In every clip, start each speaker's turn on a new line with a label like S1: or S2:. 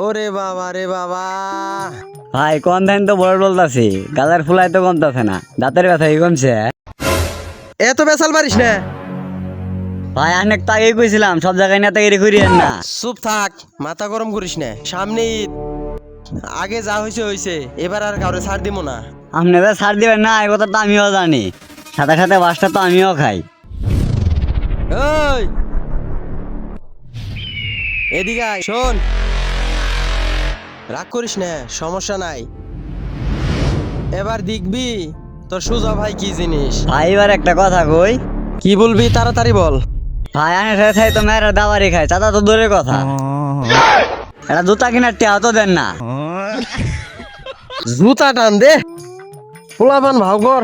S1: ওরে বাবা রে বাবা।
S2: ভাই কোন ধান তো বড় বলতাছি গালের ফুলাই তো কমতাছে না দাঁতের ব্যথা কমছে?
S1: এত বেসাল পারিস না।
S2: ভাই অনেক তো আগেই কইছিলাম সব জায়গায় নেতাগিরি করিয়েন না।
S1: চুপ থাক মাথা গরম করিস না সামনে ঈদ। আগে যা হয়েছে হয়েছে এবার আর কাউরে ছাড় দিব না।
S2: আপনাদের ছাড় দিবেন না এই কথা তো আমিও জানি। সাথে সাথে বাসটা তো আমিও খাই।
S1: এদিকে আয় শোন। রাগ করিস না সমস্যা নাই। এবার দেখবি তোর সুজা ভাই কি জিনিস।
S2: ভাই এবার একটা কথা কই।
S1: কি বলবি তাড়াতাড়ি বল।
S2: ভাই আনে সাথে তো মেয়েরা দাবারি খায় চাচা তো দূরের কথা। এটা জুতা কিনার টেয়া তো দেন না।
S1: জুতা টান দে। পোলাপান ভাও কর।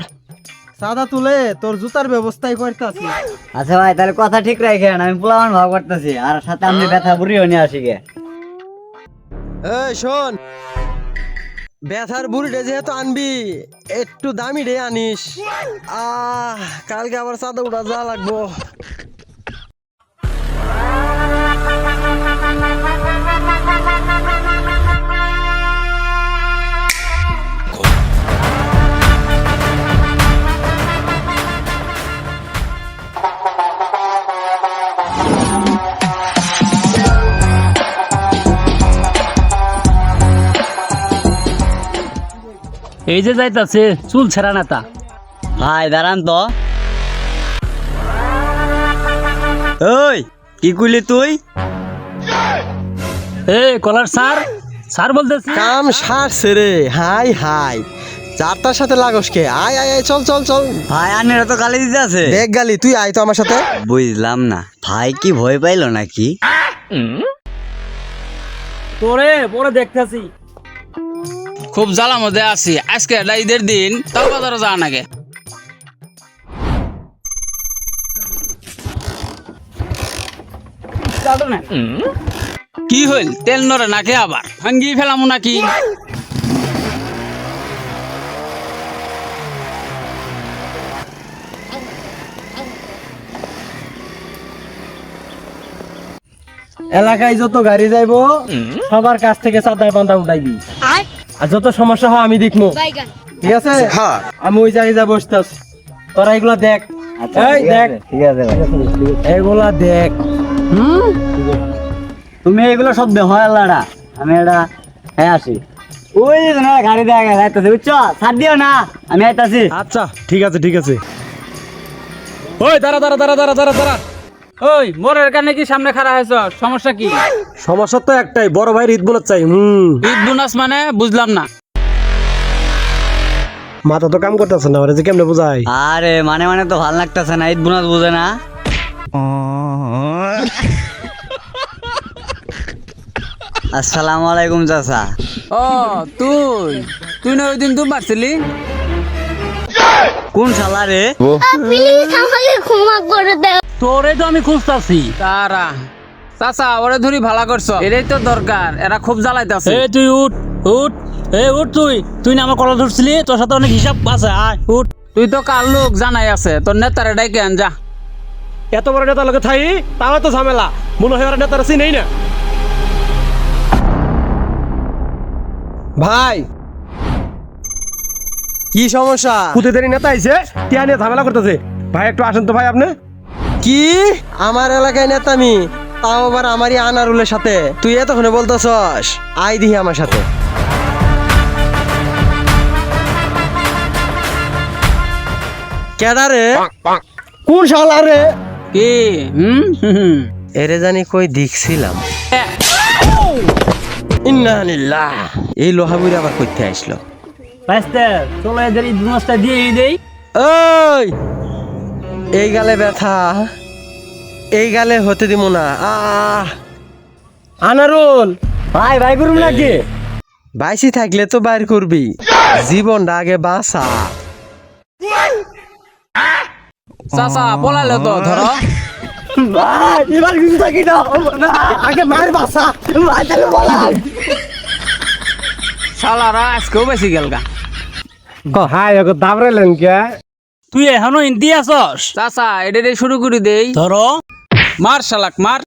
S3: সাদা তুলে তোর জুতার ব্যবস্থাই করতেছি।
S2: আচ্ছা ভাই তাহলে কথা ঠিক রাখেন আমি পোলামান ভাব করতেছি আর সাথে আপনি ব্যথা বুড়িও নিয়ে আসি গে।
S1: শোন। ব্যথার বুড়িটা যেহেতু আনবি, একটু দামি রে আনিস। আহ, কালকে আবার চাঁদা উঠা যা লাগবো।
S4: এই যে যাইতাছে চুল ছেঁড়া নেতা।
S2: ভাই দাঁড়ান তো। ওই কি কইলি তুই?
S4: এ কলার স্যার স্যার বলতেছে।
S1: কাম সারছে রে হাই হাই। চারটার সাথে লাগস কে? আয় আয় আয় চল চল চল।
S2: ভাই আনের তো গালি দিতে আছে।
S1: দেখ গালি তুই আয় তো আমার সাথে।
S2: বুঝলাম না। ভাই কি ভয় পাইলো নাকি?
S4: তোরে পরে দেখতেছি।
S5: খুব জ্বালা মধ্যে আছি। আজকে এটা ঈদের দিন তাও বাজারে যাওয়া নাগে কি হইল? তেল নরে নাকি আবার? ভাঙ্গি ফেলামু নাকি?
S3: এলাকায় যত গাড়ি যাইবো সবার কাছ থেকে চাঁদায় বান্ধা উঠাইবি। আর যত সমস্যা হয় আমি দেখব ঠিক আছে?
S1: হ্যাঁ।
S3: আমি ওই জায়গায় যা বসতেছি তোরা এগুলা দেখ।
S2: আচ্ছা
S3: এই দেখ।
S2: ঠিক আছে
S3: এগুলা দেখ।
S2: তুমি এগুলো সব দেহ আল্লাহরা আমি এটা হ্যাঁ আসি। ওই যে না গাড়ি দেখা গেছে আইতাছে বুঝছ? ছাড় দিও না আমি আইতাছি।
S3: আচ্ছা ঠিক আছে ঠিক আছে। ওই দাঁড়া দাঁড়া দাঁড়া দাঁড়া দাঁড়া দাঁড়া।
S5: ওই মোরের কানে কি সামনে খাড়া হয়েছ? সমস্যা কি?
S3: সমস্যা তো একটাই বড় ভাইয়ের ঈদ বোনাস চাই হুম।
S5: ঈদ বোনাস মানে বুঝলাম না।
S3: মাথা তো কাম করতেছে না ওরা যে কেমনে বোঝাই
S2: আরে মানে মানে তো ভালো লাগতেছে না ঈদ বোনাস বুঝে না। আসসালামু আলাইকুম চাচা।
S5: ও তুই তুই না ওই দিন তুই মারছিলি?
S2: কোন শালা রে?
S6: প্লিজ আমাকে ক্ষমা করে দাও
S4: তোরে তো আমি খুঁজতাছি।
S5: তারা চাচা ওরে ধরি ভালা করছ। এটাই তো দরকার এরা খুব জ্বালাইতাছে।
S4: এ তুই উঠ উঠ এ উঠ তুই। তুই না আমার কলা ধরছিলি তোর সাথে অনেক হিসাব আছে আয় উঠ।
S5: তুই তো কাল লোক জানাই আছে তোর নেতারে ডাইকে আন যা।
S3: এত বড় নেতা লোকে থাই তাহলে তো ঝামেলা। মনে হয় ওরা নেতারা চিনেই না?
S1: ভাই কি সমস্যা?
S3: কুতেদারি নেতা আইছে টিয়া নিয়ে ঝামেলা করতেছে। ভাই একটু আসেন তো ভাই আপনি।
S1: কি? আমার এলাকায় নেতামি। তাও আবার আমারই আনারুলের সাথে। তুই এতক্ষণে বলতেছস আই দিহি আমার সাথে। কেডা রে
S3: কোন শালা রে?
S5: কি? হুম।
S1: এরে জানি কই দেখছিলাম। ইন্নালিল্লাহ এই লোহাবুরি আবার করতে আসলো।
S4: বাইস্তে চলো এদের বোনাসটা দিয়ে দেই।
S1: ওই! এই গালে ব্যথা। এই গালে হতে দিব না। আহ।
S3: আনারুল।
S2: ভাই ভাই করুন নাকি?
S1: বাইসি থাকলে তো বাইর করবি। জীবনটা আগে বাঁচা।
S5: চাচা পলাইলো তো ধরো।
S2: ভাই এবার কিছু থাকি না না। আগে মার বাসা ভাই তাহলে বলাম
S5: শালারা আজকেও বেশি গেল গা।
S3: হাই ওকে দাবড়াইলেন কে?
S4: তুই এখনও ইন্দি আসস
S5: চাচা এটা শুরু করে দেই।
S4: ধরো।
S5: মার শালাক মার।